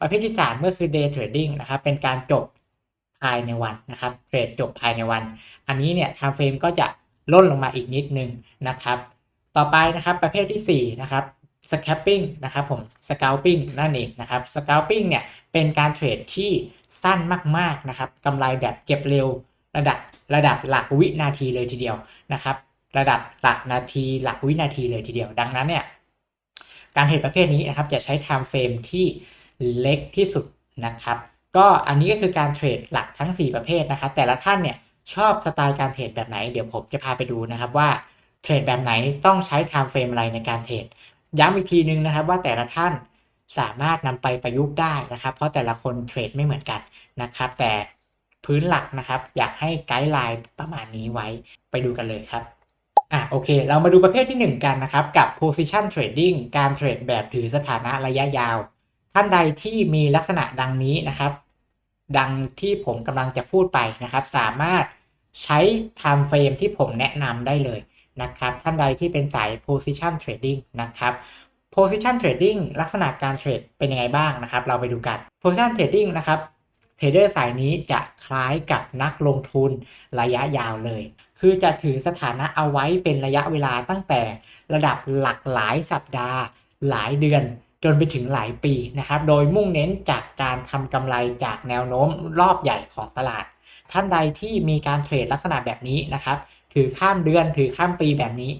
ประเภทที่ 3 ก็คือ day trading นะครับเป็นการจบภายในวันนะครับเทรดจบภายในวัน อันนี้เนี่ย time frame ก็จะล่นลงมาอีกนิดนึงนะครับ ต่อไปนะครับประเภทที่4นะครับ scalping นะครับผม scalping นั่นเองนะครับ scalping เนี่ยเป็นการเทรดที่สั้นมากๆนะครับกำไรแบบเก็บเร็วระดับระดับหลักวินาทีเลยทีเดียวนะครับ ระดับหลักนาทีหลักวินาทีเลยทีเดียว ดังนั้นเนี่ยการเทรดประเภทนี้นะครับจะใช้ time frame ที่ เล็กที่สุดนะครับ ก็อันนี้ก็คือการเทรดหลักทั้ง 4 ประเภทนะครับ แต่ละท่านเนี่ยชอบสไตล์การเทรดแบบไหน เดี๋ยวผมจะพาไปดูนะครับว่าเทรดแบบไหนต้องใช้ time frame อะไรในการเทรดย้ำอีกทีนึงนะครับว่าแต่ละท่านสามารถนำไปประยุกต์ได้นะครับ เพราะแต่ละคนเทรดไม่เหมือนกันนะครับ แต่พื้นหลักนะครับอยากให้ไกด์ไลน์ประมาณนี้ไว้ไปดูกันเลยครับอะโอเค เรามาดูประเภทที่ 1 กันนะครับ กับ position trading การเทรดแบบถือสถานะระยะยาว ท่านใดที่มีลักษณะดังนี้นะครับ ดังที่ผมกำลังจะพูดไปนะครับ สามารถใช้ time frame ที่ผมแนะนำได้เลยนะครับ ท่านใดที่เป็นสาย position trading นะครับ position trading ลักษณะการเทรดเป็นยังไงบ้างนะครับ เราไปดูกัน position trading นะครับเทรดเดอร์สายนี้จะคล้ายกับนักลงทุนระยะยาวเลย คือจะถือสถานะเอาไว้เป็นระยะเวลาตั้งแต่ระดับหลักหลายสัปดาห์หลายเดือน จนไปถึงหลายปีนะครับ โดยมุ่งเน้นจากการทำกำไรจากแนวโน้มรอบใหญ่ของตลาด ท่านใดที่มีการเทรดลักษณะแบบนี้นะครับ ถือข้ามเดือนถือข้ามปีแบบนี้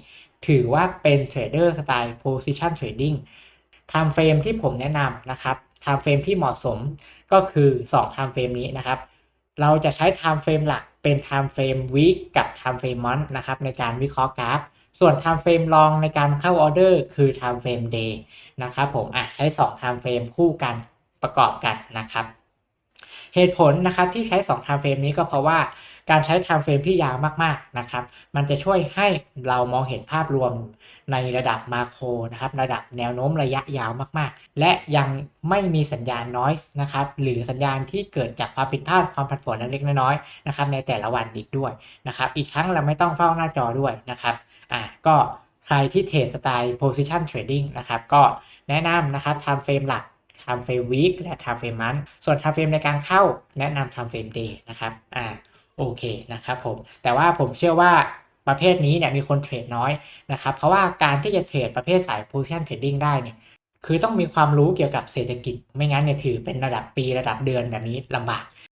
ถือว่าเป็นเทรดเดอร์สไตล์ position trading time frame ที่ผมแนะนำนะครับ time frame ที่เหมาะสมก็คือ2 time frame นี้นะครับ เราจะใช้ time frame หลัก เป็น time frame week กับ time frame month นะครับในการวิเคราะห์กราฟ ส่วน time frame รองในการเข้าออเดอร์คือ time frame day นะครับผมอะใช้ 2 time frame คู่กันประกอบกันนะครับ เหตุผลนะครับที่ใช้2 time frame นี้ก็เพราะว่าการใช้ time frame ที่ยาวมากๆนะครับ มันจะช่วยให้เรามองเห็นภาพรวมในระดับมาโครนะครับระดับแนวโน้มระยะยาวมากๆ และยังไม่มีสัญญาณ noise นะครับหรือสัญญาณที่เกิดจากความผิดพลาดความผันผวนเล็กๆน้อยๆนะครับในแต่ละวันอีกด้วยนะครับอีกทั้งเราไม่ต้องเฝ้าหน้าจอด้วยนะครับอ่าก็ใครที่เทรดสไตล์ position trading นะครับก็แนะนำนะครับ time frame หลัก time frame week และ time frame month ส่วน time frame ในการเข้าแนะนำ time frame day นะครับอ่าโอเคนะครับผมแต่ว่าผมเชื่อว่าประเภทนี้เนี่ยมีคนเทรดน้อยนะครับเพราะว่าการที่จะเทรดประเภทสาย position trading ได้เนี่ยคือต้องมีความรู้เกี่ยวกับเศรษฐกิจ ไม่งั้นเนี่ยถือเป็นระดับปีระดับเดือนแบบนี้ลำบาก